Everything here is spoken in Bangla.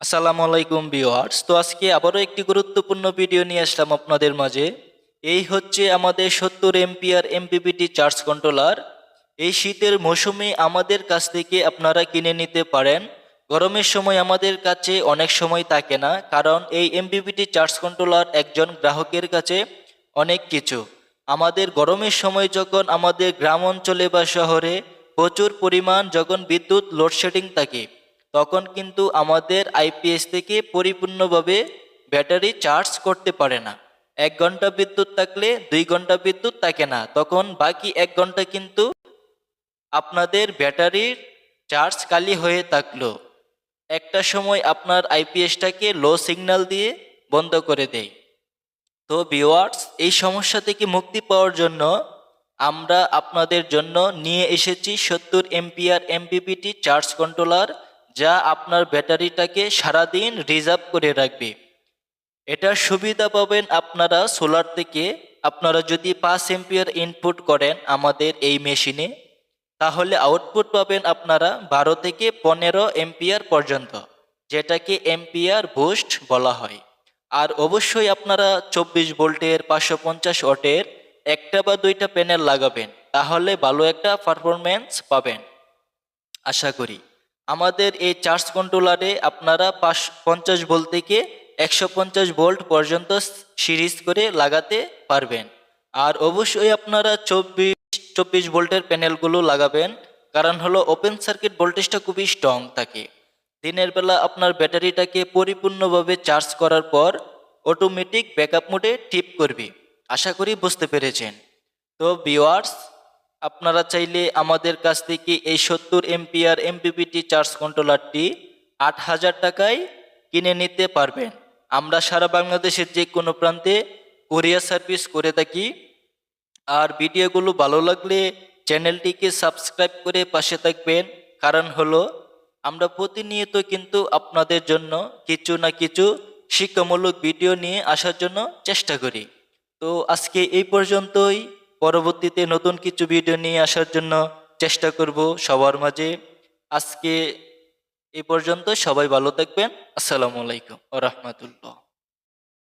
আসসালামু আলাইকুম ভিউয়ার্স। তো আজকে আবারও একটি গুরুত্বপূর্ণ ভিডিও নিয়ে আসলাম আপনাদের মাঝে। এই হচ্ছে আমাদের সত্তর এমপিআর এমপিপিটি চার্জ কন্ট্রোলার। এই শীতের মৌসুমে আমাদের কাছ থেকে আপনারা কিনে নিতে পারেন। গরমের সময় আমাদের কাছে অনেক সময় থাকে না, কারণ এই এমপিপিটি চার্জ কন্ট্রোলার একজন গ্রাহকের কাছে অনেক কিছু। আমাদের গরমের সময় যখন আমাদের গ্রাম অঞ্চলে বা শহরে প্রচুর পরিমাণ যখন বিদ্যুৎ লোডশেডিং থাকে তখন কিন্তু আমাদের আইপিএস থেকে পরিপূর্ণভাবে ব্যাটারি চার্জ করতে পারে না। এক ঘণ্টা বিদ্যুৎ থাকলে দুই ঘণ্টা বিদ্যুৎ থাকে না। তখন বাকি এক ঘণ্টা কিন্তু আপনাদের ব্যাটারির চার্জ খালি হয়ে থাকল। একটা সময় আপনার আইপিএসটাকে লো সিগন্যাল দিয়ে বন্ধ করে দেয়। তো ভিওয়ার্স এই সমস্যা থেকে মুক্তি পাওয়ার জন্য আমরা আপনাদের জন্য নিয়ে এসেছি সত্তর এমপিআর এমপিপিটি চার্জ কন্ট্রোলার যা আপনার ব্যাটারিটাকে সারাদিন রিজার্ভ করে রাখবে। এটার সুবিধা পাবেন আপনারা সোলার থেকে। আপনারা যদি পাঁচ এম্পিয়ার ইনপুট করেন আমাদের এই মেশিনে, তাহলে আউটপুট পাবেন আপনারা বারো থেকে পনেরো এম্পিয়ার পর্যন্ত, যেটাকে এম্পিয়ার বুস্ট বলা হয়। আর অবশ্যই আপনারা চব্বিশ ভোল্টের পাঁচশো পঞ্চাশ ওটের একটা বা দুইটা প্যানেল লাগাবেন, তাহলে ভালো একটা পারফরমেন্স পাবেন। আশা করি। আমাদের এই চার্জ কন্ট্রোলারে আপনারা পাঁচ পঞ্চাশ ভোল্ট থেকে একশো পঞ্চাশ ভোল্ট পর্যন্ত সিরিজ করে লাগাতে পারবেন। আর অবশ্যই আপনারা চব্বিশ চব্বিশ ভোল্টের প্যানেলগুলো লাগাবেন, কারণ হলো ওপেন সার্কিট ভোল্টেজটা খুবই স্ট্রং থাকে। দিনের বেলা আপনার ব্যাটারিটাকে পরিপূর্ণভাবে চার্জ করার পর অটোমেটিক ব্যাকআপ মোডে টিপ করবে। আশা করি বুঝতে পেরেছেন। তো ভিওয়ার্স আপনারা চাইলে আমাদের কাছ থেকে এই সত্তর এমপিআর এমপিপিটি চার্জ কন্ট্রোলারটি আট হাজার টাকায় কিনে নিতে পারবেন। আমরা সারা বাংলাদেশের যে কোনো প্রান্তে কোরিয়ার সার্ভিস করে থাকি। আর ভিডিওগুলো ভালো লাগলে চ্যানেলটিকে সাবস্ক্রাইব করে পাশে থাকবেন। কারণ হলো, আমরা প্রতিনিয়ত কিন্তু আপনাদের জন্য কিছু না কিছু শিক্ষামূলক ভিডিও নিয়ে আসার জন্য চেষ্টা করি। তো আজকে এই পর্যন্তই। পরবর্তীতে নতুন কিছু ভিডিও নিয়ে আসার জন্য চেষ্টা করব সবার মাঝে। আজকে এ পর্যন্ত সবাই ভালো থাকবেন। আসসালামু আলাইকুম ও রহমতুল্লাহ।